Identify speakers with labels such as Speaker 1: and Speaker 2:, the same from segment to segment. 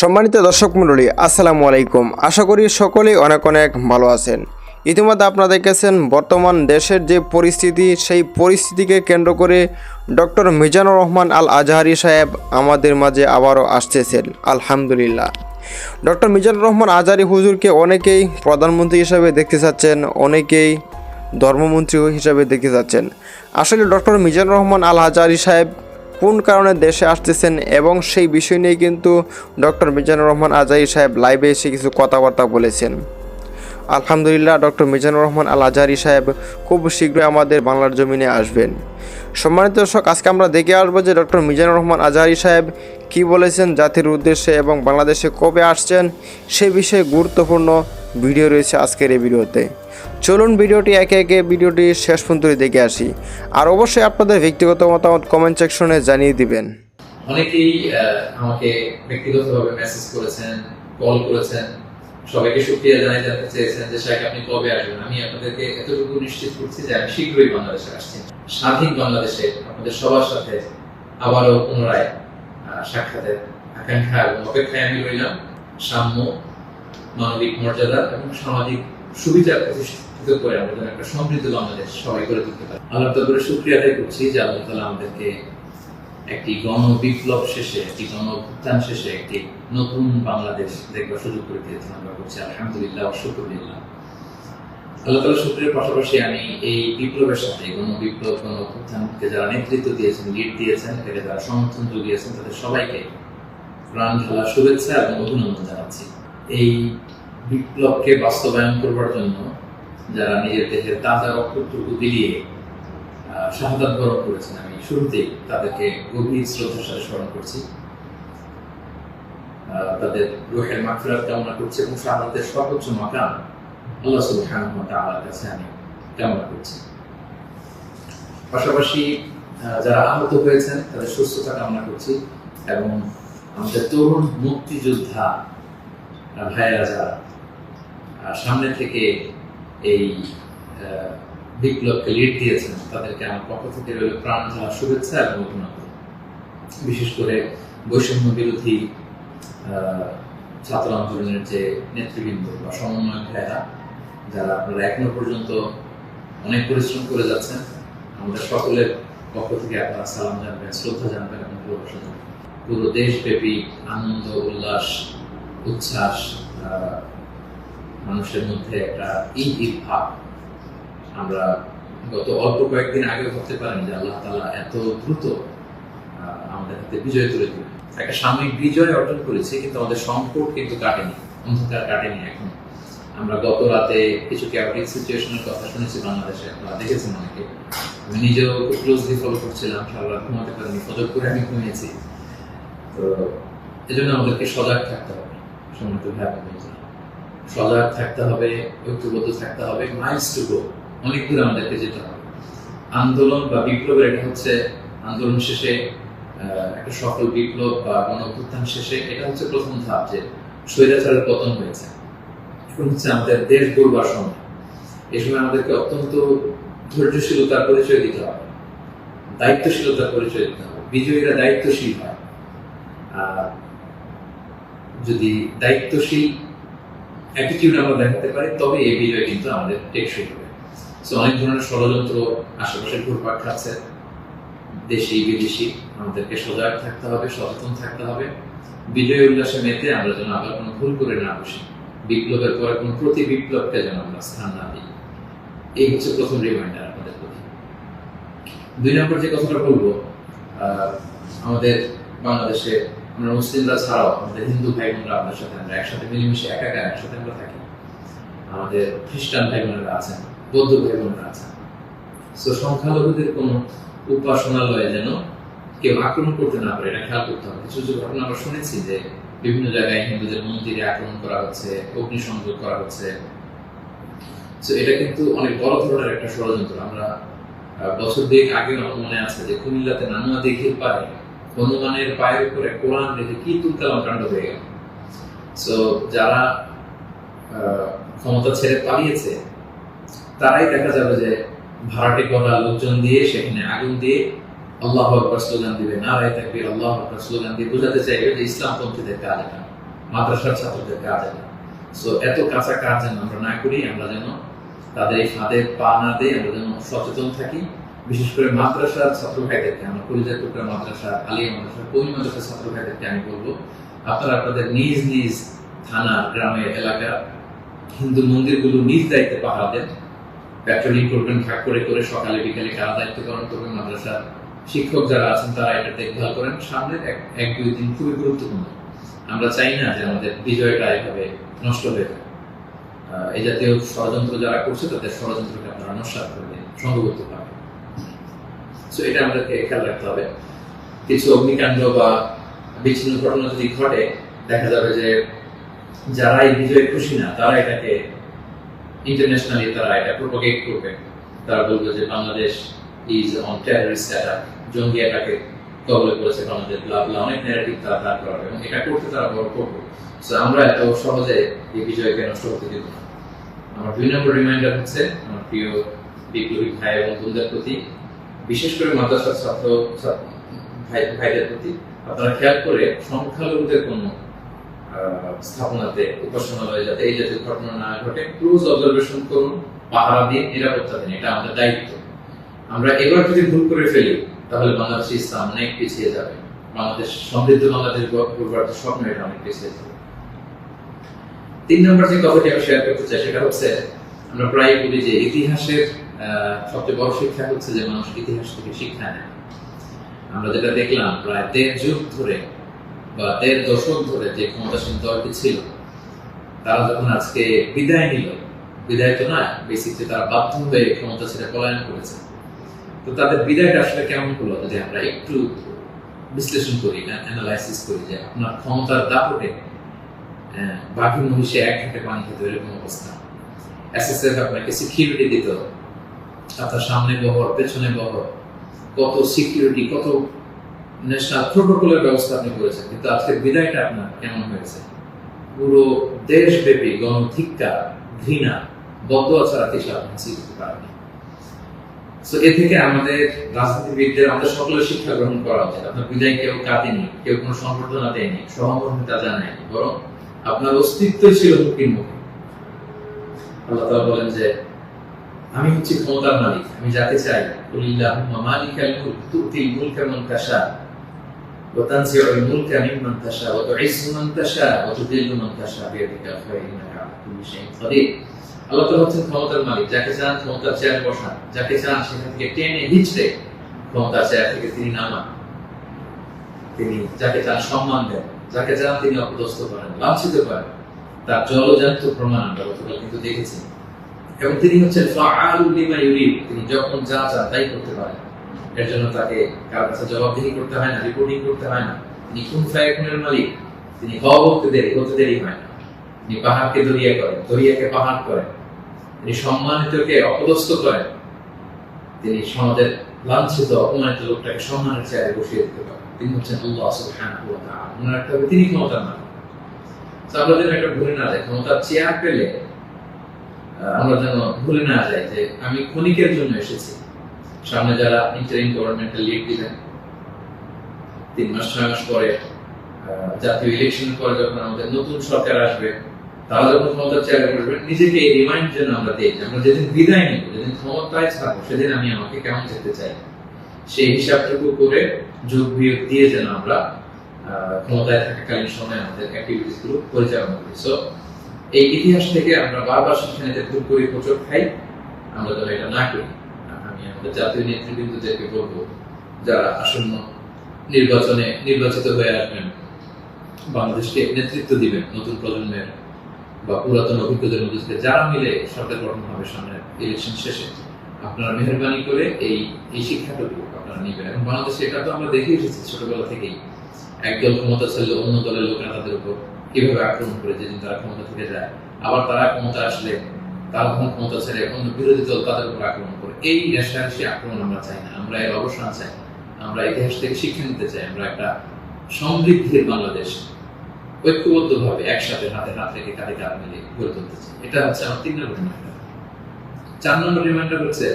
Speaker 1: সম্মানিত দর্শক মণ্ডলী, আসসালামু আলাইকুম। আশা করি সকলেই অনেক অনেক ভালো আছেন। ইতিমধ্যে আপনারা দেখেছেন বর্তমান দেশের যে পরিস্থিতি, সেই পরিস্থিতিকে কেন্দ্র করে ডক্টর মিজানুর রহমান আল আজহারি সাহেব আমাদের মাঝে আবারও আসতেছেন। আলহামদুলিল্লাহ। ডক্টর মিজানুর রহমান আজহারি হুজুরকে অনেকেই প্রধানমন্ত্রী হিসাবে দেখতে চাচ্ছেন, অনেকেই ধর্মমন্ত্রী হিসাবে দেখতে যাচ্ছেন আসলে ডক্টর মিজানুর রহমান আল আজহারি সাহেব কোন কারণে দেশে আসতেছেন এবং সেই বিষয় নিয়ে কিন্তু ডক্টর মিজানুর রহমান আজহারি সাহেব লাইভে এসে কিছু কথাবার্তা বলেছেন। আলহামদুলিল্লাহ, ডক্টর মিজানুর রহমান আল আজহারি সাহেব খুব শীঘ্রই আমাদের বাংলার জমিনে আসবেন। সম্মানিত দর্শক, আজকে আমরা দেখে আসব যে ডক্টর মিজানুর রহমান আজহারি সাহেব কী বলেছেন জাতির উদ্দেশ্যে এবং বাংলাদেশে কবে আসছেন, সে বিষয়ে গুরুত্বপূর্ণ ভিডিও রয়েছে আজকের এই ভিডিওতে। চলুন ভিডিওটি একে একে ভিডিওটি শেষ পর্যন্ত দেখে আসি। আর অবশ্যই আপনাদের ব্যক্তিগত মতামত কমেন্ট সেকশনে জানিয়ে দিবেন।
Speaker 2: অনেকেই আমাকে ব্যক্তিগতভাবে মেসেজ করেছেন কল করেছেন। সবাইকে সুক্রিয়া জানাই জানতে চেয়েছেন যে শাহেখ আপনি কবে আসবেন? আমি আপনাদেরকে এতটুকু নিশ্চিত করছি যে, আমি শীঘ্রই বাংলাদেশে আসছি। স্বাধীন বাংলাদেশে আপনাদের সবার সাথে আবারও পুনরায় সাক্ষাতের আকাঙ্ক্ষা এবং অপেক্ষায় আমি রইলাম। সাম্য, মানবিক মর্যাদা এবং সামাজিক সুবিধা প্রতিষ্ঠিত করে একটা সমৃদ্ধ বাংলাদেশ সবাই করে তুলতে আল্লাহ শুকরিয়া আদায় করছি যে আল্লাহ তাআলা আমাদেরকে একটি গণ বিপ্লব শেষে, একটি গণ অভ্যুত্থান শেষে একটি নতুন বাংলাদেশ দেখবার সুযোগ করে দিয়েছেন আমরা করছি আলহামদুলিল্লাহ আল্লাহ তালা পাশাপাশি আমি এই বিপ্লবের সাথে গণ বিপ্লব গণ অভ্যুত্থানকে যারা নেতৃত্ব দিয়েছেন লিড দিয়েছেন, এটাকে যারা সমর্থন জুগিয়েছেন, তাদের সবাইকে প্রাণ ঢালা শুভেচ্ছা এবং অভিনন্দন জানাচ্ছি। এই বিপ্লবকে বাস্তবায়ন করবার জন্য যারা নিজের দেহের তাজা রক্তটুকু বিলিয়ে শাহাদাত বরণ করেছেন, আমি শুরুতেই তাদেরকে গভীর শ্রদ্ধার সাথে স্মরণ করছি। তাদের রোহের মাগফিরাত কামনা করছি এবং শাহাদাতের সর্বোচ্চ মাকাম আল্লাহ সুবহানাহু ওয়া তাআলার কাছে আমি কামনা করছি। পাশাপাশি যারা আহত হয়েছেন, তাদের সুস্থতা কামনা করছি এবং আমাদের তরুণ মুক্তিযোদ্ধা ভাইয়েরা যারা সামনে থেকে এই বিপ্লবকে লিড দিয়েছেন, তাদেরকে আমার পক্ষ থেকে রইল প্রাণ ঢালা শুভেচ্ছা এবং অভিনন্দন। বিশেষ করে বৈষম্য বিরোধী ছাত্র আন্দোলনের যে নেতৃবৃন্দ বা সমন্বয় ভাইয়েরা, যারা আপনারা এখনও পর্যন্ত অনেক পরিশ্রম করে যাচ্ছেন, আমরা সকলের পক্ষ থেকে আপনারা সালাম জানবেন, শ্রদ্ধা জানবেন এবং ভালোবাসা জানবেন। পুরো দেশব্যাপী আনন্দ, উল্লাস, উচ্ছ্বাস মানুষের মধ্যে একটা ঈদ ঈদ ভাব। আমরা গত অল্প কয়েকদিন আগে ভাবতে পারেন যে আল্লাহ তালা এত দ্রুত আমাদের হাতে বিজয় তুলে দিলেন একটা সাময়িক বিজয় অর্জন করেছি, কিন্তু আমাদের সংকট কিন্তু কাটেনি, অন্ধকার কাটেনি এখন। আমরা গত রাতে কিছু ক্যাপিটিক সিচুয়েশনের কথা শুনেছি বাংলাদেশে, আপনারা দেখেছেন অনেকে। আমি নিজেও ক্লোজলি ফলো করছিলাম সারা ঘুমাতে পারিনি, ফজর করে আমি ঘুমিয়েছি। তো এজন্য আমাদেরকে সজাগ থাকতে হবে। সম্মানিত ভাই বোন বন্ধুরা। সজাগ থাকতে হবে, ঐক্যবদ্ধ থাকতে হবে মাইলস টু গো অনেক দূর আমাদেরকে যেতে হবে। আন্দোলন বা বিপ্লবের এটা হচ্ছে আন্দোলন শেষে একটা সফল বিপ্লব বা গণ অভ্যুত্থান শেষে এটা হচ্ছে প্রথম ধাপ যে স্বৈরাচারের পতন হয়েছে। এখন হচ্ছে আমাদের দেশ গড়বার সময়। এই সময় আমাদেরকে অত্যন্ত ধৈর্যশীলতার পরিচয় দিতে হবে। দায়িত্বশীলতার পরিচয় দিতে হবে। বিজয়ীরা দায়িত্বশীল হয়। আর যদি দায়িত্বশীল অ্যাটিটিউড আমরা দেখাতে পারি, তবে এই বিজয় কিন্তু আমাদের টেকসই হবে। সো অনেক ধরনের ষড়যন্ত্র আশেপাশে ঘুরপাক খাচ্ছে, দেশি, বিদেশি, আমাদেরকে সজাগ থাকতে হবে, সচেতন থাকতে হবে। বিজয় উল্লাসে মেতে আমরা যেন আবার কোনো ভুল করে না বসি, বিপ্লবের পরে কোনো প্রতি বিপ্লবকে যেন আমরা স্থান না দিই। এই হচ্ছে প্রথম রিমাইন্ডার আমাদের প্রতি। দুই নম্বর যে কথাটা বলব আমাদের বাংলাদেশে আমরা মুসলিমরা ছাড়াও আমাদের হিন্দু ভাই বোনরা আমাদের সাথে, আমরা একসাথে মিলেমিশে একসাথে আমরা থাকি। আমাদের খ্রিস্টান ভাই বোনেরা আছেন, বৌদ্ধ ভাই বোনেরা আছেন। তো সংখ্যালঘুদের কোনো উপাসনালয়ে যেন কেউ আক্রমণ করতে না পারে, এটা খেয়াল করতে হবে। কিছু কিছু ঘটনা আমরা শুনেছি যে বিভিন্ন জায়গায় হিন্দুদের মন্দিরে আক্রমণ করা হচ্ছে, অগ্নিসংযোগ করা হচ্ছে। তো এটা কিন্তু অনেক বড় ধরনের একটা ষড়যন্ত্র। আমরা বছর দুয়েক আগে আমার মনে আছে যে কুমিল্লাতে নানুয়া দিঘির পারে হনুমানের পায়ের উপরে কোরআন রেখে কি তুলকালাম কাণ্ড হয়ে গেল। সো যারা ক্ষমতা ছেড়ে পালিয়েছে, তারাই দেখা যাবে যে ভাড়াটে করা লোকজন দিয়ে সেখানে আগুন দিয়ে আল্লাহ আকবর স্লোগান দিবে। নারায় থাকবে আল্লাহ আকবর স্লোগান দিয়ে বোঝাতে চাইবে যে ইসলাম পন্থীদের কাজ এটা মাদ্রাসার ছাত্রদের কাজ না সো এত কাঁচা কাজ যেন আমরা না করি, আমরা যেন তাদের এই ফাঁদে পা না দিয়ে আমরা যেন সচেতন থাকি। বিশেষ করে মাদ্রাসার ছাত্র ভাইদেরকে আমরা কলিজার টুকরা মাদ্রাসা, আলিয়া মাদ্রাসা কোন মাদ্রাসার ছাত্র ভাইদেরকে আমি বলব, আপনারা আপনাদের নিজ নিজ থানা গ্রামের এলাকা, হিন্দু মন্দিরগুলো নিজ দায়িত্বে পাহারা দেন। প্যাট্রোলিং করবেন ভাগ করে করে সকালে বিকালে কারা দায়িত্ব পালন করবেন মাদ্রাসার? শিক্ষক যারা আছেন তারা এটা দেখভাল করেন। সামনের এক এক, দুই দিন খুবই গুরুত্বপূর্ণ। আমরা চাই না যে আমাদের বিজয়টা এভাবে নষ্ট হয়ে যায়। এই জাতীয় ষড়যন্ত্র যারা করছে তাদের ষড়যন্ত্রকে আপনারা নস্বাত করবেন সংঘবদ্ধ সো এটা আমাদেরকে খেয়াল রাখতে হবে। কিছু অগ্নিকাণ্ড বা বিচ্ছিন্ন ঘটনা যদি ঘটে, দেখা যাবে যে যারা এই বিজয়ে খুশি না, তারা এটাকে ইন্টারন্যাশনালি তারা এটা প্রোপাগেট করবে। তারা বলবে যে Bangladesh is on terrorist attack জঙ্গি অ্যাটাকে কবলে করেছে বাংলাদেশ ব্লা ব্লা অনেক ন্যারেটিভ তারা দাঁড় করাবে এবং এটা করতে তারা বড় করবে। সো আমরা এত সহজে এই বিজয়কে নষ্ট হতে দিব আমার দুই নম্বর রিমাইন্ডার হচ্ছে আমার প্রিয় বিপ্লবী ভাই এবং বোনদের প্রতি বিশেষ করে মাদ্রাসার ছাত্র ভাইদের প্রতি আপনারা খেয়াল করে সংখ্যালঘুদের কোনো স্থাপনাতে, উপাসনালয়ে যাতে এই জাতীয় ঘটনা না ঘটে ক্লোজ অবজারভেশন করুন, পাহারা দিন নিরাপত্তা দিন, এটা আমাদের দায়িত্ব। আমরা এবার যদি ভুল করে ফেলি, তাহলে বাংলাদেশ ইসলাম অনেক পিছিয়ে যাবে। বাংলাদেশ, সমৃদ্ধ বাংলাদেশ যে স্বপ্ন এটা অনেক পিছিয়ে যাবে। তিন নম্বর যে কথাটি আমি শেয়ার করতে চাই, সেটা হচ্ছে, আমরা প্রায় বলি যে ইতিহাসের সবচেয়ে বড় শিক্ষা হচ্ছে যে মানুষ ইতিহাস থেকে শিক্ষা নেয়। আমরা যেটা দেখলাম, প্রায় দেড় যুগ ধরে বা দেড় দশক ধরে যে ক্ষমতাসীন দলটি ছিল, তারা যখন আজকে বিদায় নিল, বিদায় তো না বেসিকলি তারা বাধ্য হয়ে ক্ষমতা ছেড়ে পলায়ন করেছে। তো তাদের বিদায়টা আসলে কেমন হলো, যদি আমরা একটু বিশ্লেষণ করি না অ্যানালাইসিস করি যে আপনার ক্ষমতার দাপটে বাকি মহিষে এক ঘাটে পানি খেতে, এরকম অবস্থা। এসএসএফ আপনাকে সিকিউরিটি দিত আপনার সামনে বহর পেছনে বহর কত সিকিউরিটি কত ন্যাশনাল প্রোটোকলের ব্যবস্থা আপনি করেছেন, কিন্তু বিদায়টা আপনার কেমন হয়েছে? পুরো দেশব্যাপী ঘৃণা কিছু আপনি শিখতে পারেননি তো এ থেকে আমাদের রাজনীতিবিদদের, আমাদের সকলের শিক্ষা গ্রহণ করা উচিত। আপনার বিদায় কেউ কাঁদেনি, কেউ কোনো দেয়নি জানায়নি, বরং আপনার অস্তিত্ব ছিল মুখে। আল্লাহ বলেন যে আমি হচ্ছি ক্ষমতার মালিক, আমি যাকে চাই মুলক মান তাশা, ওয়া তাশা, ওয়া মান তাশা, ওয়া মান তাশা খায়র ইন্নাকা আলা কুল্লি শাইইন আল্লাহ হচ্ছেন ক্ষমতার মালিক, যাকে চান ক্ষমতার চেয়ার বসান, যাকে চান সেখান থেকে টেনে হিচড়ে ক্ষমতার চেয়ার থেকে তিনি নামান। তিনি যাকে চান সম্মান দেন, যাকে চান তিনি অপদস্থ করেন, লাঞ্ছিত করেন। তার জলজান্ত প্রমাণ আমরা গতকাল কিন্তু দেখেছি। এবং তিনি হচ্ছেন ফাআলুল লিমা ইউরিদ। তিনি যখন যা চান তাই করতে পারেন। এর জন্য তাকে কারও কাছে জবাবদিহি করতে হয় না রিপোর্টিং করতে হয় না। তিনি কোন ফায়াকুনের মালিক? তিনি হওয়া বলতে দেরি হতে দেরি হয় না। তিনি পাহাড়কে দরিয়া করেন, দরিয়াকে পাহাড় করেন। তিনি সম্মানিতকে অপদস্থ করেন। তিনি সমাজের লাঞ্ছিত, অপমানিত লোকটাকে সম্মানের চেয়ারে বসিয়ে দিতে পারেন। তিনি হচ্ছেন আল্লাহ সুবহানাহু ওয়া তাআলা। তিনি ক্ষমতার মালিক। তো একটা ভুলে না যাই, ক্ষমতার চেয়ার পেলে আমরা যেন ভুলে না যাই যে আমি ক্ষণিকের জন্য এসেছি। সামনে যারা ইন্টারিম গভর্নমেন্টের লিড দিবেন তিন মাস, ছয় মাস পরে জাতীয় ইলেকশন পরে যখন আমাদের নতুন সরকার আসবে যখন ক্ষমতার নিজেকে রিমাইন্ড যেন আমরা দিই আমরা যেদিন বিদায় নিব, যেদিন ক্ষমতায় থাকব, সেদিন আমি আমাকে কেমন যেতে চাই। সেই হিসাবটুকু করে যোগ বিয়োগ দিয়ে যেন আমরা ক্ষমতায় থাকাকালীন সময় আমাদের অ্যাক্টিভিটিসগুলো পরিচালনা করি। সো এই ইতিহাস থেকে আমরা বারবার শিক্ষা নিতে ভুল করি প্রচুর খাই, আমরা যেন এটা না করি। আমি আমাদের জাতীয় নেতৃবৃন্দদেরকে বলব, যারা আসন্ন নির্বাচনে নির্বাচিত হয়ে আসবেন, বাংলাদেশকে নেতৃত্ব দিবেন নতুন প্রজন্মের বা পুরাতন অভিজ্ঞদের মধ্যে যারা মিলে সরকার গঠন হবে সামনে ইলেকশন শেষে, আপনারা মেহরবানি করে এই এই শিক্ষাটুকু আপনারা নেবেন। এবং বাংলাদেশে এটা তো আমরা দেখে এসেছি ছোটবেলা থেকেই। একদল ক্ষমতা ছেড়ে অন্য দলের লোকেরা তাদের উপর কীভাবে আক্রমণ করে যেদিন তারা ক্ষমতা থেকে যায়? আবার তারা ক্ষমতা আসলে তারা তখন ক্ষমতা ছেড়ে অন্য বিরোধী দল তাদের উপর আক্রমণ করে। এই রেশারেশি আক্রমণ আমরা চাই না, আমরা এর অবসান চাই। আমরা ইতিহাস থেকে শিক্ষা নিতে চাই। আমরা একটা সমৃদ্ধির বাংলাদেশ ঐক্যবদ্ধ ভাবে একসাথে হাতে হাত রেখে কাঁধে কাঁধ মিলে গড়ে তুলতে চাই। এটা হচ্ছে আমার তিন নম্বর রিমাইন্ডার। চার নম্বর রিমাইন্ডার হচ্ছে,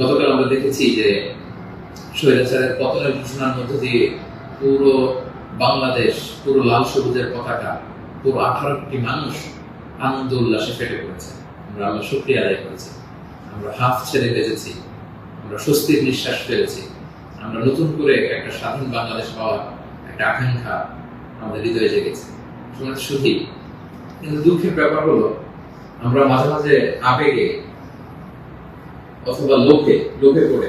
Speaker 2: গতকাল আমরা দেখেছি যে স্বৈরাচারের পতনের ঘোষণার মধ্য দিয়ে পুরো বাংলাদেশ পুরো লাল সবুজের পতাকা, পুরো আঠারো কোটি মানুষ আনন্দ উল্লাসে ফেটে পড়েছে। আমরা আল্লাহ শুক্রিয়া আদায় করেছি। আমরা হাফ ছেড়ে বেঁচেছি। আমরা স্বস্তির নিঃশ্বাস ফেলেছি। আমরা নতুন করে একটা স্বাধীন বাংলাদেশ পাওয়ার একটা আকাঙ্ক্ষা আমাদের হৃদয়ে জেগেছে। শুনে শুধু কিন্তু দুঃখের ব্যাপার হলো, আমরা মাঝে মাঝে আবেগে অথবা লোকে লোকে পড়ে।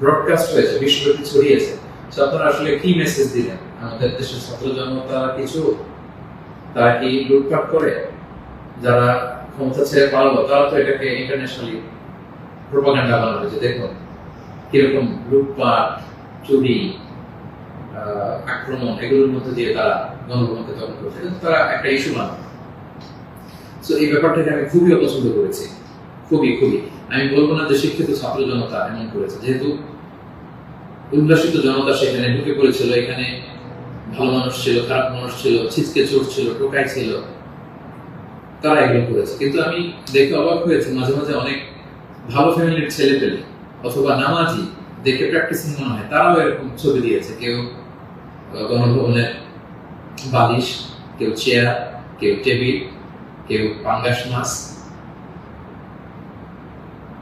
Speaker 2: ব্রডকাস্ট হয়েছে, বিশ্বব্যাপী ছড়িয়েছে। তো আপনারা আসলে কি মেসেজ দিলেন? আমাদের দেশের ছাত্র জনতা কিছু? তারা কি লুটপাট করে? যারা ক্ষমতা ছেড়ে পালালো, তারা তো এটাকে ইন্টারন্যাশনালি প্রোপাগান্ডা বানানো হয়েছে দেখুন, কীরকম লুটপাট, চুরি আক্রমণ, এগুলোর মধ্যে দিয়ে তারা গণভবনকে দখল করছে। কিন্তু তারা একটা ইস্যু বানাবে। তো এই ব্যাপারটাকে আমি খুবই অপছন্দ করেছি। খুবই খুবই। আমি বলব না যে শিক্ষিত ছাত্র জনতা এমন করেছে। যেহেতু উল্লাসিত জনতা সেখানে ঢুকে পড়েছিল, এখানে ভালো মানুষ ছিল, খারাপ মানুষ ছিল, ছিচকে চোর ছিল, টোকাই ছিল, তারা এগুলো করেছে। কিন্তু আমি দেখে অবাক হয়েছি, মাঝে মাঝে অনেক ভালো ফ্যামিলির ছেলে পেলে অথবা নামাজি দেখে প্র্যাকটিসিং মনে হয়, তারাও এরকম ছবি দিয়েছে। কেউ গণভবনের বালিশ, কেউ চেয়ার, কেউ টেবিল, কেউ পাঙ্গাস মাছ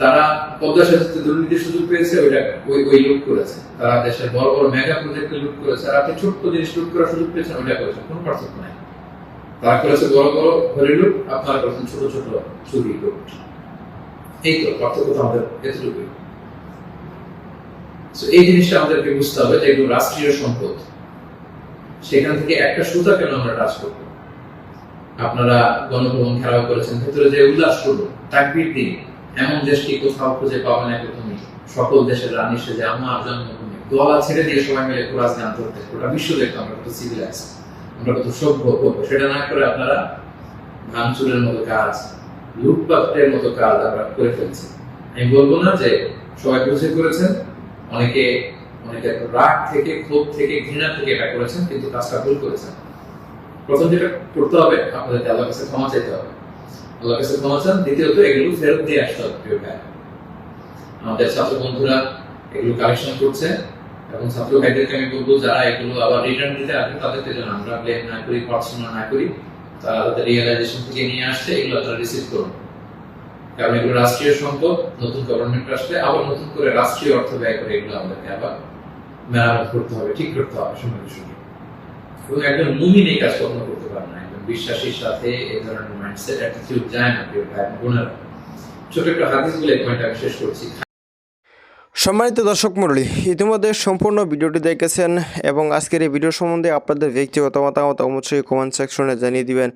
Speaker 2: তারা পদ্মা সেতুতে দুর্নীতির সুযোগ পেয়েছে, ওইটা ওই ওই লুট করেছে। তারা দেশের বড় বড় মেগা প্রজেক্টে লুট করেছে। আর আপনি ছোট্ট জিনিস লুট করার সুযোগ পেয়েছেন, ওইটা করেছে কোনো পার্থক্য নাই। তারা করেছে বড় বড় হরি লুট আপনারা করেছেন ছোট ছোট চুরি লুট এই তো, পার্থক্য তো আমাদের এই জিনিসটা আমাদেরকে বুঝতে হবে যে রাষ্ট্রীয় সম্পদ, সেখান থেকে একটা সুতা কেন আমরা টাচ করব? আপনারা গণভবন খেলাও করেছেন, ভেতরে যে উল্লাস করব, তাকবির দিন এমন দেশটি কোথাও খুঁজে পাবে না তুমি সকল দেশের রানী সেজে আমার জন্মভূমি দোয়ালা ছেড়ে দিয়ে সবাই মিলে কোরআস গান করতে গোটা বিশ্ব দেখতো আমরা কত সিভিলাইজ আমরা কত সভ্য করব। সেটা না করে আপনারা ভাঙচুরের মতো কাজ, লুটপাটের মতো কাজ আমরা করে ফেলছি। আমি বলব না যে সবাই বুঝে করেছেন অনেকে অনেকে রাগ থেকে, ক্ষোভ থেকে, ঘৃণা থেকে এটা করেছেন, কিন্তু কাজটা ভুল করেছেন। প্রথম যেটা করতে হবে, আপনাদের আল্লাহর কাছে ক্ষমা চাইতে হবে। আল্লাহর কাছে ক্ষমা চান। দ্বিতীয়ত, এগুলো ফেরত দিয়ে আসতে হবে প্রিয় ভাই আমাদের ছাত্র বন্ধুরা এগুলো কালেকশন করছে এবং ছাত্র ভাইদেরকে আমি বলব, যারা এগুলো আবার রিটার্ন দিতে আসবে তাদেরকে যেন আমরা না করি না করি, তারা তাদের রিয়েলাইজেশন থেকে নিয়ে আসছে, এগুলো তারা রিসিভ করুন। কারণ এগুলো রাষ্ট্রীয় সম্পদ, নতুন গভর্নমেন্ট আসলে আবার নতুন করে রাষ্ট্রীয় অর্থ ব্যয় করে এগুলো আমাদেরকে আবার মেরামত করতে হবে, ঠিক করতে হবে সময়ের সঙ্গে। এবং একজন মুমিন এই কাজ করতে বিশ্বাসীর সাথে এই ধরনের মাইন্ডসেট অ্যাটিটিউড যায় না, প্রিয় ভাই, বোনেরা। ছোট একটা হাদিস বলে পয়েন্ট আমি শেষ করছি।
Speaker 1: সম্মানিত দর্শক মণ্ডলী, ইতিমধ্যে সম্পূর্ণ ভিডিওটি দেখেছেন এবং আজকের এই ভিডিও সম্বন্ধে আপনাদের ব্যক্তিগত মতামত অবশ্যই কমেন্ট সেকশনে জানিয়ে দিবেন।